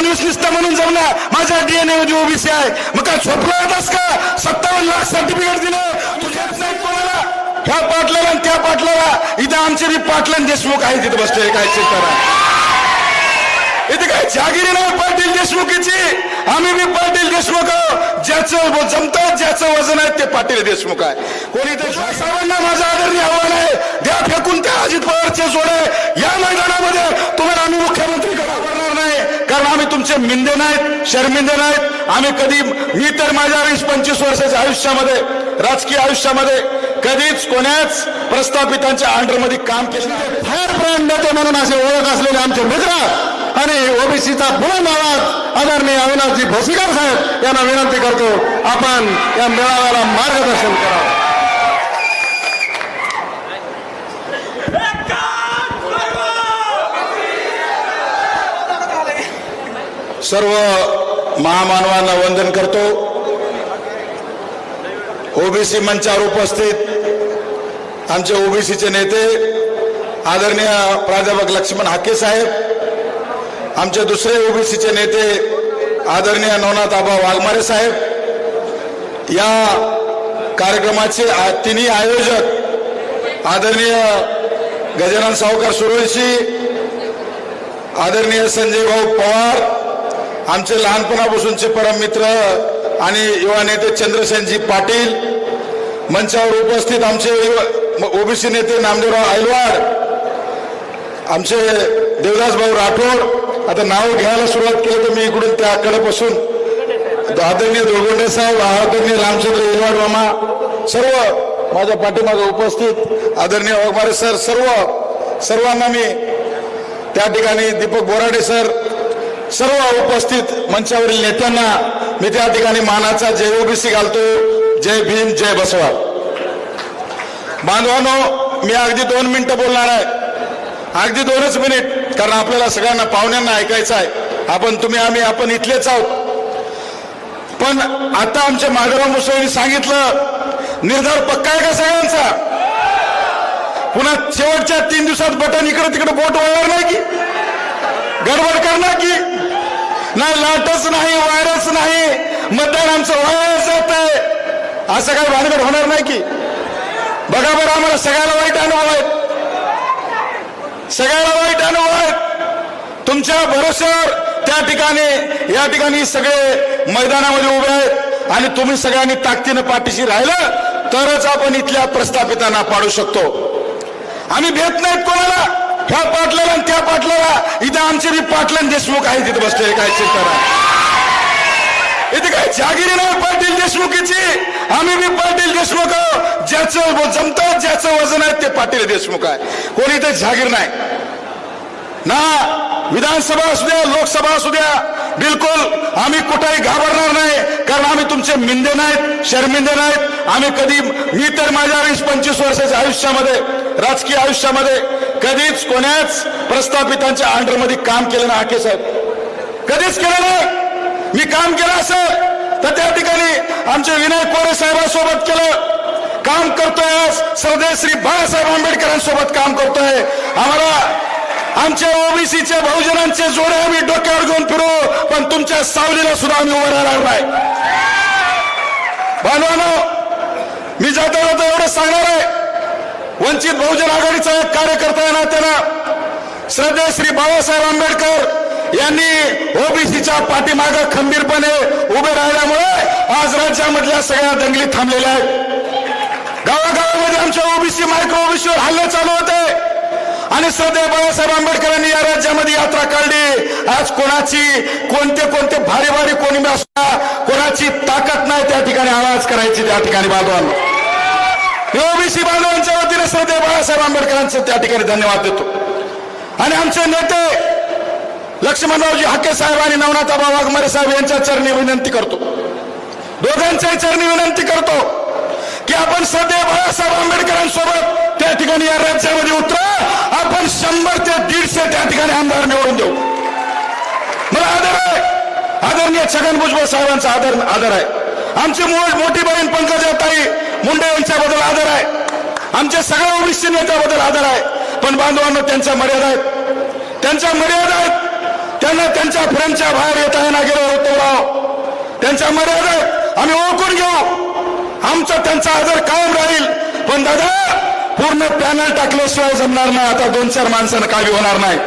एकोणवीस म्हणून जमला माझ्या डीएनए मध्ये ओबीसी आहे. मग काय झोपला होतास का? सत्तावन्न लाख सर्टिफिकेट दिलं. तुझ्याच नाही कोणाला? ह्या पाटलाला आणि त्या पाटलाला. इथं आमचे बी पाटलन देशमुख आहे तिथे बसले काय चेक करा इथे काय जागिरी नाही पाटील देशमुखीची? आम्ही बी पाटील देशमुख ज्याचं जमतात ज्याचं वजन आहे ते पाटील देशमुख आहे. कोणी ते साहेबांना माझं आदरणीय आव्हान आहे. द्या फेकून त्या अजित पवारचे जोडे. या मैदानामध्ये तुम्हाला आम्ही मुख्यमंत्री करा. कारण आम्ही तुमचे मिंदे नाहीत शर्मिंदे नाहीत. आम्ही कधी मी तर माझ्या वीस पंचवीस वर्षाच्या आयुष्यामध्ये राजकीय आयुष्यामध्ये कधीच कोण्याच प्रस्थापितांच्या अंडरमध्ये काम केलं नाही. फायर ब्रँड नेते म्हणून असे ओळख असलेले आमचे मित्र आणि ओबीसीचा बुलंद आवाज आदरणीय अविनाशजी भोसीकर साहेब यांना विनंती करतो आपण या मेळाव्याला मार्गदर्शन करावं सर्व महामानवांना वंदन करतो. ओबीसी मंचावर उपस्थित आमचे ओबीसीचे नेते आदरणीय प्राध्यापक लक्ष्मण हाके साहेब आमचे दुसरे ओबीसीचे नेते आदरणीय नवनाथ आबा वाघमारे साहेब या कार्यक्रमाचे तिन्ही आयोजक आदरणीय गजानन सावकार सुरवंशी आदरणीय संजय भाऊ पवार आमचे लहानपणापासूनचे परम मित्र आणि युवा नेते चंद्रसेनजी पाटील मंचावर उपस्थित आमचे ओबीसी नेते नामदेवराव आयलवाड आमचे देवदास भाऊ राठोड. आता नाव घ्यायला सुरुवात केली तर मी इकडून त्याकडे बसून आदरणीय दोळगोंडे साहेब आदरणीय रामचंद्र येलवाड मामा सर्व माझ्या पाठीमागे उपस्थित. आदरणीय वाघमारे सर सर्व सर्वांना मी त्या ठिकाणी दीपक बोराडे सर सर्व उपस्थित मंचावरील नेत्यांना मी त्या ठिकाणी मानाचा जय ओबीसी घालतो. जय भीम जय बसवा. बांधवानो मी अगदी दोन मिनिटं बोलणार आहे. अगदी दोनच मिनिट कारण आपल्याला सगळ्यांना पाहुण्यांना ऐकायचं आहे. आपण तुम्ही आम्ही आपण इथलेच आहोत. पण आता आमच्या माधवराव मुसळीने सांगितलं निर्धार पक्का आहे का सगळ्यांचा? पुन्हा शेवटच्या तीन दिवसात बटन इकडे तिकडे बोट वळणार नाही की? गडबड करणार की? नाही लाटच नाही वायरच नाही. मतदान आमचं वाया जात आहे असं काही भानगड होणार नाही की? बघा बरं आम्हाला सगळ्याला वाईट अनुभव आहेत. सगळ्याला वाईट अनुभव आहेत. तुमच्या भरोश्यावर त्या ठिकाणी या ठिकाणी सगळे मैदानामध्ये उभे आहेत आणि तुम्ही सगळ्यांनी ताकदीनं पाठीशी राहिलं तरच आपण इथल्या प्रस्थापितांना पाडू शकतो. आम्ही भेट नाहीत कोणाला. ह्या पाटलाला आणि त्या पाटलाला. इथं आमचे बी पाटलन देशमुख आहे तिथे बसले काय चेक करा इथे काय जागिरी नाही पाटील देशमुखीची? आम्ही बी पाटील देशमुख ज्याचं जमत ज्याचं वजन आहे ते पाटील देशमुख आहे. कोणी इथे जागीर नाही. ना विधानसभा असू द्या लोकसभा असू द्या बिलकुल आम्ही कुठेही घाबरणार नाही. कारण आम्ही तुमचे मिंदे नाहीत शर्मिंदे नाहीत. आम्ही कधी मी तर माझ्या वीस पंचवीस वर्षाच्या आयुष्यामध्ये राजकीय आयुष्यामध्ये कधीच कोण्याच प्रस्थापितांच्या अंडरमध्ये काम केलं ना हाके साहेब कधीच केलं ना मी काम केलं असं तर त्या ठिकाणी आमचे विनय कोरे साहेबांसोबत केलं. काम करतोय आज श्री बाळासाहेब आंबेडकरांसोबत काम करतोय. आम्हाला आमच्या ओबीसीच्या बहुजनांचे जोडे आम्ही डोक्यावर घेऊन फिरू पण तुमच्या सावलीला सुद्धा आम्ही उभं राहणार नाही. बांधवानो मी जाता जाता एवढं सांगणार आहे वंचित बहुजन आघाडीचा एक कार्यकर्ता आहे ना त्याला श्रद्धे श्री बाबासाहेब आंबेडकर यांनी ओबीसीच्या पाठीमाग खंबीरपणे उभे राहिल्यामुळे आज राज्यामधल्या सगळ्या दंगली थांबलेल्या आहेत. गावागावामध्ये आमच्या ओबीसी मायक्रो ओबीसीवर हल्ले चालू होते. आणि श्रद्धेय बाळासाहेब आंबेडकरांनी या राज्यामध्ये यात्रा काढली. आज कोणाची कोणते कोणते भारी भारी कोणी असता कोणाची ताकद नाही त्या ठिकाणी आवाज करायची त्या ठिकाणी बांधवांना ओबीसी बांधवांच्या वतीने श्रद्धे बाळासाहेब आंबेडकरांचे त्या ठिकाणी धन्यवाद देतो. आणि आमचे नेते लक्ष्मणरावजी हाके साहेब आणि नवनाथाबा वाघमारे साहेब यांच्या चरणी विनंती करतो. दोघांच्याही चरणी विनंती करतो की आपण सदैव बाळासाहेब आंबेडकरांसोबत त्या ठिकाणी या राज्यामध्ये उतरा. आपण शंभर ते दीडशे त्या ठिकाणी आमदार निवडून देऊ. मला आदर आहे. आदरणीय छगन भुजबळ साहेबांचा आदर आदर आहे. आमची मूळ मोठी बहीण पंकजाताई मुंडे यांच्याबद्दल आदर आहे. आमच्या सगळ्या ओबीसी नेत्याबद्दल आदर आहे. पण बांधवांना त्यांच्या मर्यादा आहेत. त्यांच्या मर्यादा आहेत. त्यांना त्यांच्या फ्रेमच्या बाहेर येता गेलो होतो राव त्यांच्या मर्यादेत आम्ही ओळखून घेऊ. आमचा त्यांचा आदर कायम राहील. पण दादा पूर्ण पॅनल टाकल्याशिवाय जमणार नाही. आता दोन चार माणसानं काही होणार नाही.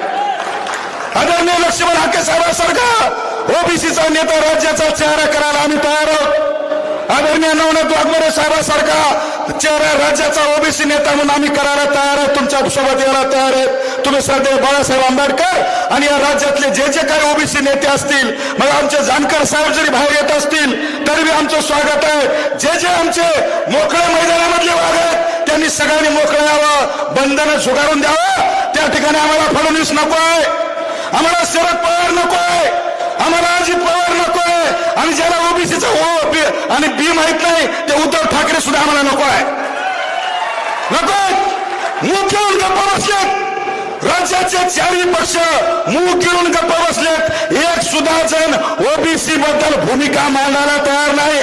आदरणीय लक्ष्मण हाके साहेबांसारखा ओबीसीचा नेता राज्याचा चेहरा करायला आम्ही तयार आहोत. आदरणीय नवनाथ वाघमोरे साहेबांसारखा चेहरा राज्याचा ओबीसी नेता म्हणून आम्ही करायला तयार आहे. तुमच्यासोबत यायला तयार आहेत. तुम्ही श्रद्धेय बाळासाहेब आंबेडकर आणि या राज्यातले जे जे काही ओबीसी नेते असतील मग आमचे जानकर साहेब जरी बाहेर येत असतील तरी आमचं स्वागत आहे. जे जे आमचे मोकळ्या मैदानामधले वाघ आहेत त्यांनी सगळ्यांनी मोकळं यावं. बंधनं झुगारून द्यावं. त्या ठिकाणी आम्हाला फडणवीस नको आहे. आम्हाला शरद पवार नको आहे. आम्हाला अजित पवार नको आहे आणि ज्याला ओबीसीचा ओ हो बी आणि बी माहीत नाही ते उद्धव ठाकरे सुद्धा आम्हाला नको आहे. नको मूग गप्पा बसलेत. राज्याचे चारही पक्ष मूग घेऊन गप्पा बसलेत. एक सुद्धा जण ओबीसी बद्दल भूमिका मांडायला तयार नाही.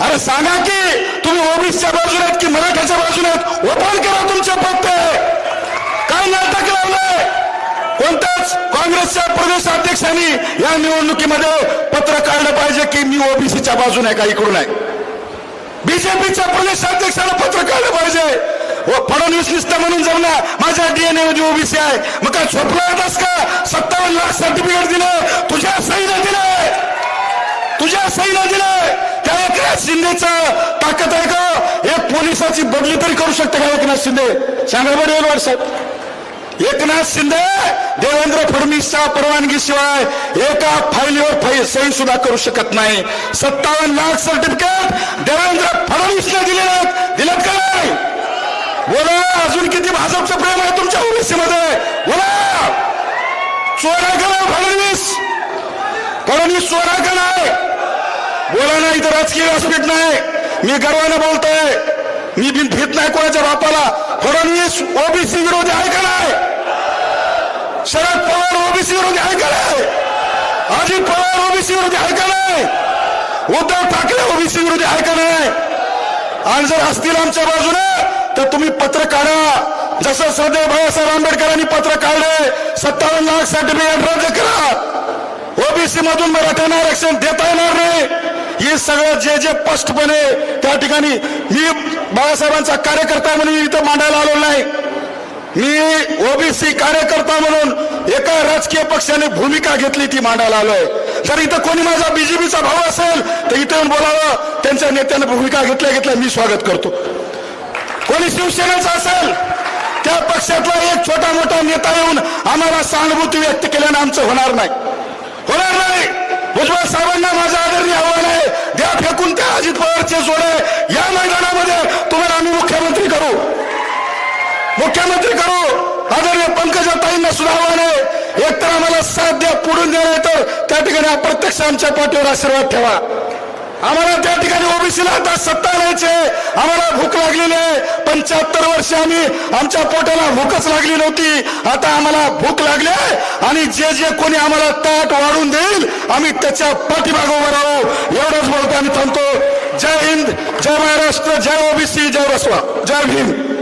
अरे सांगा की तुम्ही ओबीसीच्या बाजूने आहेत की मराठ्याच्या बाजूने आहेत? ओपन करा तुमचे पत्ते. काय नाटक लावलंय? कोणत्याच काँग्रेसच्या प्रदेशाध्यक्षांनी या निवडणुकीमध्ये पत्र काढलं पाहिजे की मी ओबीसीच्या बाजूने का इकडून आहे? बीजेपीच्या प्रदेशाध्यक्षाला पत्र काढलं पाहिजे. व फडणवीस निष्ठा म्हणून जमला. माझ्या डीएनए मध्ये ओबीसी आहे. मग काय झोपला होतास का? सत्तावन्न लाख सर्टिफिकेट दिलं. तुझ्या सहीनं दिलंय तुझ्या सहीनं दिलंय त्या एकनाथ शिंदेच ताकद आहे का? एक पोलिसाची बदली तरी करू शकते का एकनाथ शिंदे? सांगा बरोबर साहेब एकनाथ शिंदे देवेंद्र फडणवीसच्या परवानगीशिवाय एका फाईलीवर फाईल सही सुद्धा करू शकत नाही. सत्तावन्न लाख सर्टिफिकेट देवेंद्र फडणवीसने दिलेले आहेत. दिलेत का नाही? बोला अजून किती भाजपचं प्रेम आहे तुमच्या ओबीसीमध्ये? बोला. चोरा करा फडणवीस? फडणवीस चोरा का नाही? बोला नाही तर राजकीय व्यासपीठ नाही. मी गर्वानं बोलतोय. मी भीत नाही कोणाच्या बापाला. फडणवीस ओबीसी विरोधी आहे का नाही? शरद पवार ओबीसी विरोधी आहे. का नाही अजित पवार ओबीसी विरोधी आहे. का नाही उद्धव ठाकरे ओबीसी विरोधी आहे. का नाही आणि जर असतील आमच्या बाजूने तर तुम्ही पत्र काढा. जसं श्रद्धेय बाबासाहेब आंबेडकरांनी पत्र काढले सत्तावन्न लाख सर्टिफिकेट रद्द करा. ओबीसी मधून मराठ्यांना आरक्षण देता येणार नाही. हे सगळं जे जे स्पष्टपणे त्या ठिकाणी मी बाळासाहेबांचा कार्यकर्ता म्हणून इथं मांडायला आलो नाही. मी ओबीसी कार्यकर्ता म्हणून एका राजकीय पक्षाने भूमिका घेतली ती मांडायला आलोय. जर इथं कोणी माझा बीजेपीचा भाऊ असेल तर इथं येऊन बोलावं. त्यांच्या नेत्यांना भूमिका घेतल्या घेतल्या मी स्वागत करतो. कोणी शिवसेनेचा असेल त्या पक्षातला एक छोटा मोठा नेता येऊन आम्हाला सहानुभूती व्यक्त केल्यानं आमचं होणार नाही. होणार नाही. भुजबळ साहेबांना माझं आदरणीय आव्हान आहे. द्या फेकून त्या अजित पवारचे जोडे या मैदानामध्ये तुम्हाला आम्ही मुख्यमंत्री करू मुख्यमंत्री करू. आदरणीय पंकजा ताईंना सुद्धा आव्हान आहे एकतर आम्हाला साथ द्या पुढून द्या तर त्या ठिकाणी अप्रत्यक्ष आमच्या पाठीवर आशीर्वाद ठेवा. आम्हाला त्या ठिकाणी ओबीसीला आता सत्ता आणायची आम्हाला भूक लागलेली आहे. पंच्याहत्तर वर्ष आम्ही आमच्या पोटाला भूकच लागली नव्हती. आता आम्हाला भूक लागली आहे आणि जे जे कोणी आम्हाला ताट वाढून देईल आम्ही त्याच्या पाठीमागे उभं राहू. एवढंच बोलतो आम्ही थांबतो. जय हिंद जय महाराष्ट्र जय ओबीसी जय बसवा. जय भीम.